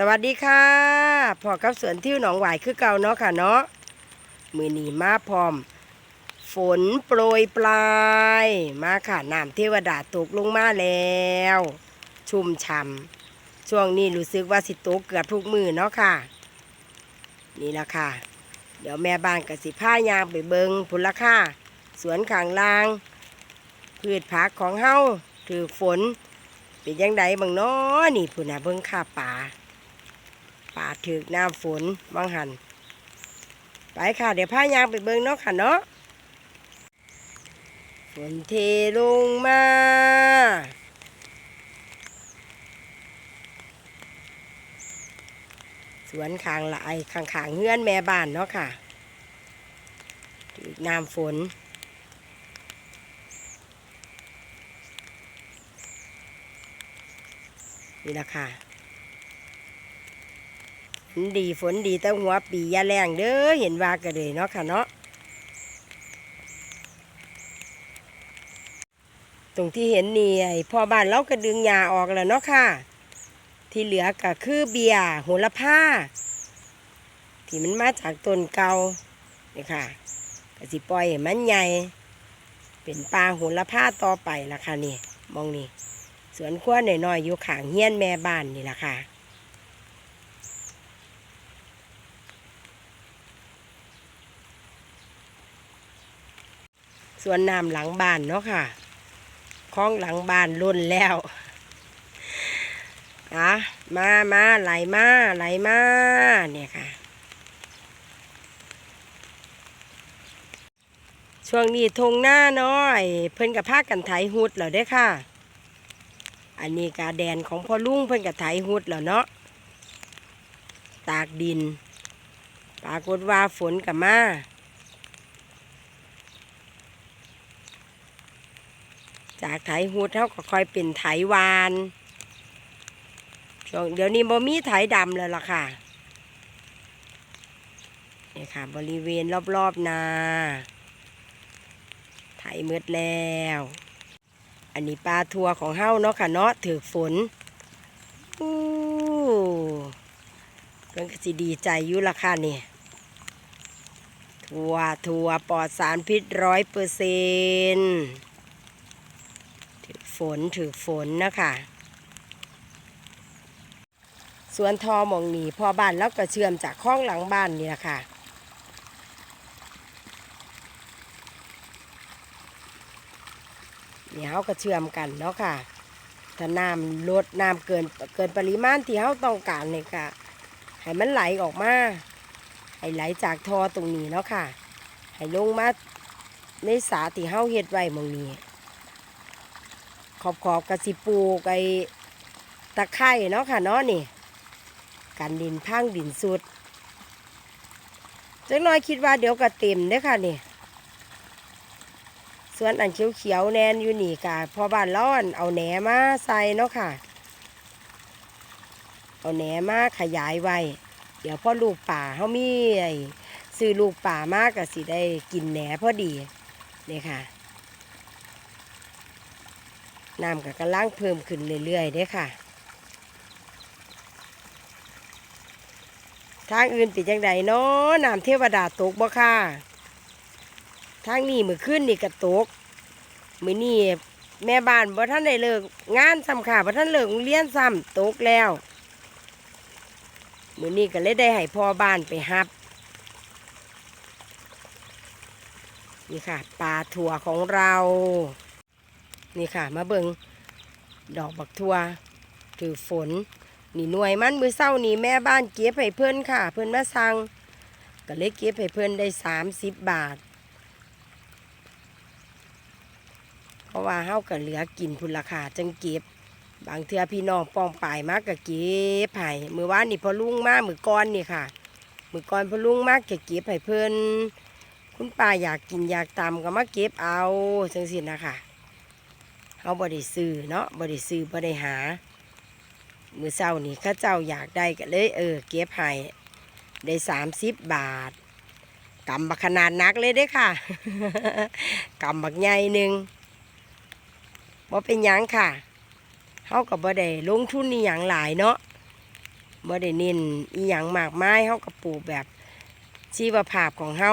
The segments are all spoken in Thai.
สวัสดีค่ะพอกับสวนที่หนองหวายคือเก่าเนาะค่ะเนาะมือนีมาพร้อม ฝนโปรยปลาย มาค่ะน้ำเทวดาตกลงมาแล้ว ชุ่มฉ่ำช่วงนี้รู้สึกว่าสิตกเกือบทุกมือเนาะค่ะ นี่ละค่ะ เดี๋ยวแม่บ้านกับสิผ้ายางไปเบิงผลละค่ะ สวนขางลาง พืชผักของเฮาถือฝน เป็นยังไงบางเนาะนี่พุ่นน่ะเบิงค่าป่า ป่าถือกน้ำฝนบางหัน ไปค่ะ เดี๋ยวพายางไปเบิ่งเนาะค่ะเนาะฝนเทลงมา สวนขางละไอขางขางเฮือนแม่บ้านเนาะค่ะถือกน้ำฝน นี่ละค่ะ ดีฝนดีแต่หัวปียาแรงเด้อเห็นว่ากันเลยเนาะค่ะเนาะตรงที่เห็นนี่ไอพ่อบ้านเราก็ดึงหญ้าออกแล้วเนาะค่ะ ที่เหลือก็คือเบียร์โหระพาที่มันมาจากต้นเก่านี่ค่ะก็สิปล่อยมันใหญ่ เป็นปลาโหระพาต่อไปละค่ะนี่มองนี่สวนขั้วหน่อยๆอยู่ขางเฮียนแม่บ้านนี่ละค่ะ วนน้ำหลังบ้านเนาะค่ะคลองหลังบ้านล้นแล้วอะมามาไหลมาไหลมาเนี่ยค่ะ ช่วงนี้ทงหน้าน้อย เพิ่นกับผ้ากันไถหุดแล้วเด้ค่ะ อันนี้กาแดนของพ่อลุงเพิ่นกับไถหุดแล้วเนาะตากดิน ปรากฏว่าฝนกับมา จากไถหุดเขาก็ค่อยเป็นไถวานช่วงเดี๋ยวนี้บ่มีไถดำแล้วล่ะค่ะนี่ค่ะ บริเวณรอบๆนา ไถหมืดแล้ว อันนี้ปลาทัวของเฮ้าเนาะค่ะเนาะถือฝนอู้เพิ่นก็สิดีใจอยู่ละค่ะนี่ทัวทัวปลอดสารพิษร้อยเปอร์เซนถือ ฝนถือฝนนะคะสวนทอหมองหนีพอบ้านแล้วก็เชื่อมจากข้องหลังบ้านนี่แหละค่ะเดี๋ยวเราก็เชื่อมกันเนาะค่ะ ถ้าน้ำลดน้ำเกินเกินปริมาณที่เราต้องการเนี่ยค่ะ ให้มันไหลออกมา ให้ไหลจากทอตรงนี้เนาะค่ะ ให้ลงมาในสาที่เฮาเฮ็ดไว้หมองนี้ ขอบขอบกระสิปลูกไอตะไคร่เนาะค่ะเนาะนี่กันดินพังดินสุดจังน้อยคิดว่าเดี๋ยวก็เต็มเด้ค่ะนี่ส่วนอันเขียวๆแนนอยู่นี่กะพอบ้านร้อนเอาแหนมาใส่เนาะค่ะ เอาแหนมาขยายไว้ เดี๋ยวพ่อลูกป่าเขามีซื้อลูกป่ามากก็สิได้กินแหนพอดีเนี่ยค่ะ น้ำก็กำลังเพิ่มขึ้นเรื่อยๆเด้ค่ะ ทางอื่นเป็นจังใดเนาะน้ำเทวดาตกบ่ค่ะ ทางนี้มือขึ้นนี่กระตก มือนี่แม่บ้านบ่ท่านได้เลิกงานซ้ำค่ะบ่ท่านเลิกเรียนซ้ำตกแล้ว มือนี้ก็เลยได้ให้พ่อบ้านไปฮับนี่ค่ะปลาถั่วของเรา นี่ค่ะ มาเบิงดอกบักถั่วถือฝน นี่หน่วยมันมือเศร้านี่แม่บ้านเก็บให้เพื่อนค่ะ เพื่อนมาสั่งก็เลยเก็บให้เพื่อนได้สามสิบบาท เพราะว่าเฮาก็เหลือกินพุนราคาจังเก็บบางเทือพี่น้องปองปลายมากก็เก็บให้มือว่านี่พอลุงมากมือก้อนนี่ค่ะ มือก้อนพอลุงมากก็เก็บให้เพิ่อนคุณป้าอยากกินอยากตำก็มาเก็บเอาจังสินะคะ เฮาบ่ได้ซื้อเนาะบ่ได้ซื้อบ่ได้หา มือเช้านี่ข้าเจ้าอยากได้ก็เลยเออเก็บให้ได้สามสิบบาทกำบักขนาดนักเลยเด้ค่ะกำบักใหญ่หนึ่งบ่เป็นยังค่ะเฮากับบ่ได้ลงทุนนี่หยังหลายเนาะบ่ได้เน้นอีหยังมากมายเฮาก็ปลูกแบบชีวภาพของเฮา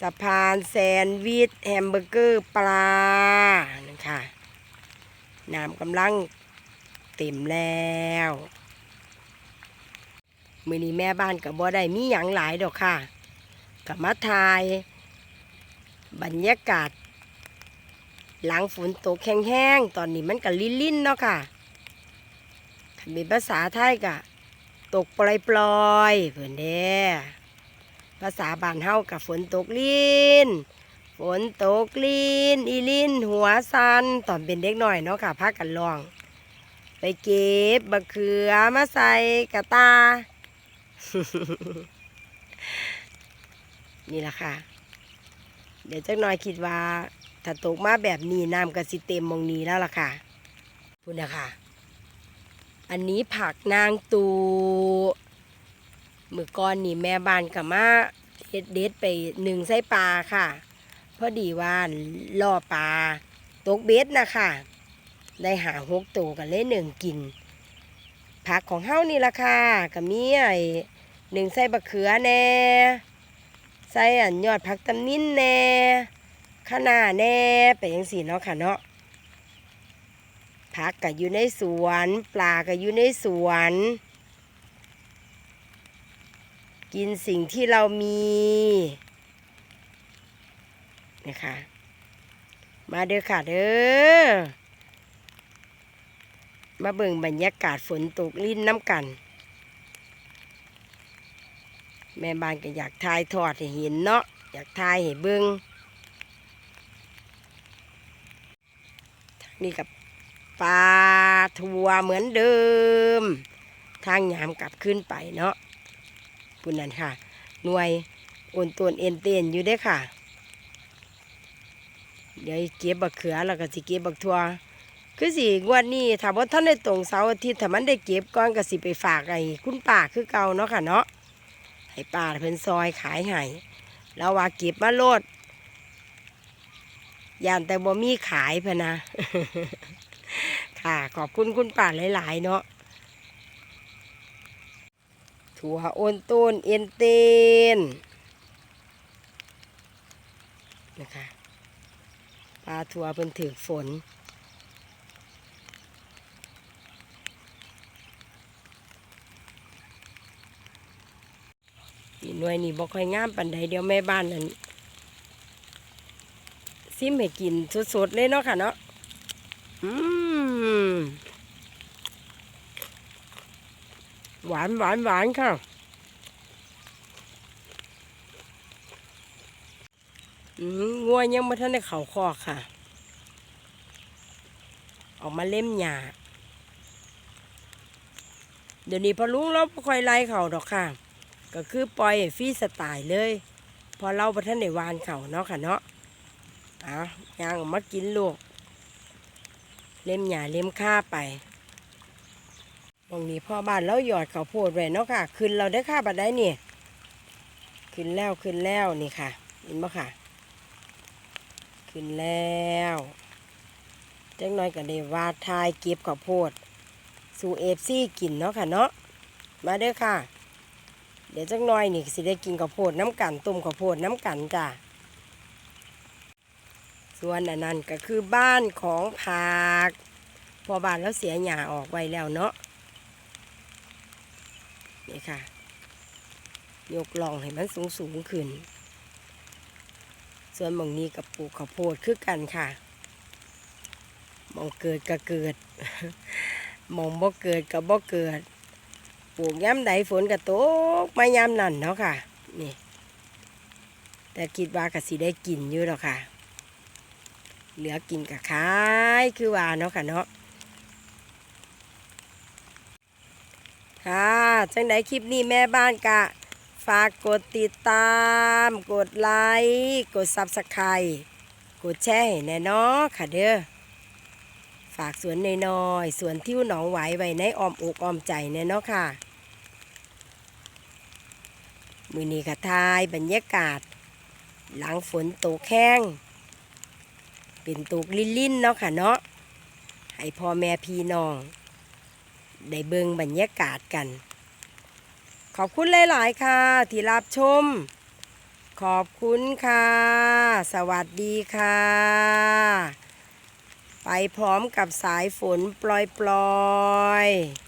สะพานแซนด์วิชแฮมเบอร์เกอร์ปลานั่นค่ะน้ำกำลังเต็มแล้วมือนี้แม่บ้านกับบ่ได้มีหยังหลายดอกค่ะกับมาทาย บรรยากาศ หลังฝนตกแห้งๆตอนนี้มันก็ลิ่นๆเนาะค่ะคันเป็นภาษาไทยก็ตกปลอยๆเพื่อนเด้ ภาษาบ้านเฮากับฝนตกลินฝนตกลินอีลินหัวซันตอนเป็นเด็กหน้อยเนาะค่ะพากันลอง ไปเก็บบักเขือมาใส่กระตา นี่แหละค่ะ เดี๋ยวจักหน่อยคิดว่าถ้าตกมาแบบนี้น้ำก็สิเต็มมองนี้แล้วล่ะค่ะพูดนะคะอันนี้ผักนางตู มือก่อนนี่แม่บ้านกับมาเด็ดเด็ดไปหนึ่งไส้ปลาค่ะ พอดีว่าล่อปลาตกเบ็ดนะคะได้หาหกตัวกันเลยหนึ่งกินผักของเฮานี่ละค่ะก็มีไอ้หนึ่งไส้บะเขือแน่ใส่อันยอดผักตำนินแน่ข้าหน้าแน่ไปยังสีเนาะค่ะเนาะผักก็อยู่ในสวน ปลาก็อยู่ในสวน กินสิ่งที่เรามีนะคะมาเด้อค่ะเด้อมาเบิ่งบรรยากาศฝนตกลิ้นน้ำกัน แม่บ้านก็อยากทายทอดให้เห็นเนาะอยากทายให้เบิ่งนี้กับปลาทัวเหมือนเดิม ทางยามกลับขึ้นไปเนาะ ปุ่นนั่นค่ะ หน่วยโอนตวนเอ็นเตนอยู่เด้ค่ะ เดี๋ยวเก็บบักเขือแล้วก็สิเก็บบักทัวคือสิงวดนี้ถ้าว่าท่านได้ตรงเสาร์อาทิตย์ถ้ามันได้เก็บก้อนก็สิไปฝากไอ้คุณป้าคือเก่าเนาะค่ะเนาะให้ป้าเพิ่นซอยขายให้แล้วว่าเก็บมาโลดยานแต่บ่มีขายพะนะ ค่ะ ขอบคุณคุณป้าหลาย ๆ เนาะ ถั่วโอนต้นเอ็นเตนนะคะปลาถั่วเพิ่นถือฝนอีหน่วยนี่บ่ค่อยงามปันใดเดียวแม่บ้านนั่นซิมให้กินสดๆเลยเนาะค่ะเนาะอืม หวานหวานหวานค่ะ งัวยังไม่ทันได้เข่าคอค่ะ ออกมาเล่มหญ้าเดี๋ยวนี้พอลุงเราค่อยไล่เขาดอกค่ะ ก็คือปล่อยฟรีสไตล์เลย พอเราประท่านได้วานเขาเนาะค่ะเนาะอะยางออกมากินลูก เล่มหญ้าเล่มข้าไป ตรงนี้พ่อบ้านเราหยอดข้าโพดไว้เนาะค่ะ ขึ้นเราได้ค่าบัดได้นี่ขึ้นแล้วขึ้นแล้วนี่ค่ะเห็นบ่ค่ะ ขึ้นแล้วจังน้อยก็ได้วาดทายเก็บข้าวโพด สู่เอฟซี่กินเนาะค่ะเนาะมาเด้อค่ะ เดี๋ยวจักหน่อยนี่สิได้กินข้าวโพดน้ำกันต้มข้าวโพดน้ำกันจ้ะส่วนอันนั้นก็คือบ้านของผักพอบ้านแล้วเสียหญ้าออกไว้แล้วเนาะ นี่ค่ะ ยกลองให้มันสูงสูงขึ้น ส่วนมองนี้กับปลูกข้าวโพดคือกันค่ะ มองเกิดก็เกิด มองบ่เกิดก็บ่เกิด ปลูกย้ำใดฝนก็ตกมาย้ำนั่นเนาะค่ะ นี่ แต่คิดว่าก็สิได้กินอยู่หรอกค่ะ เหลือกินกับขายคือว่าเนาะค่ะเนาะ ค่ะจังไดคลิปนี้แม่บ้านกะ ฝากกดติดตาม กดไลค์กดซับสไครต์กดแชร์ให้แน่นาะค่ะเด้อฝากสวนน้อยๆสวนที่หนองไหวไว้ในอ้อมอกอ้อมใจเนี่ยเนค่ะ มือนี้กะทายบรรยากาศ หลังฝนตกแห้งเป็นตกลิ่นๆเนาะค่ะเนาะให้พ่อแม่พี่น้อง ได้เบิงบรรยากาศกัน ขอบคุณหลาย ๆ ค่ะ ที่รับชม ขอบคุณค่ะ สวัสดีค่ะ ไปพร้อมกับสายฝนปล่อยๆ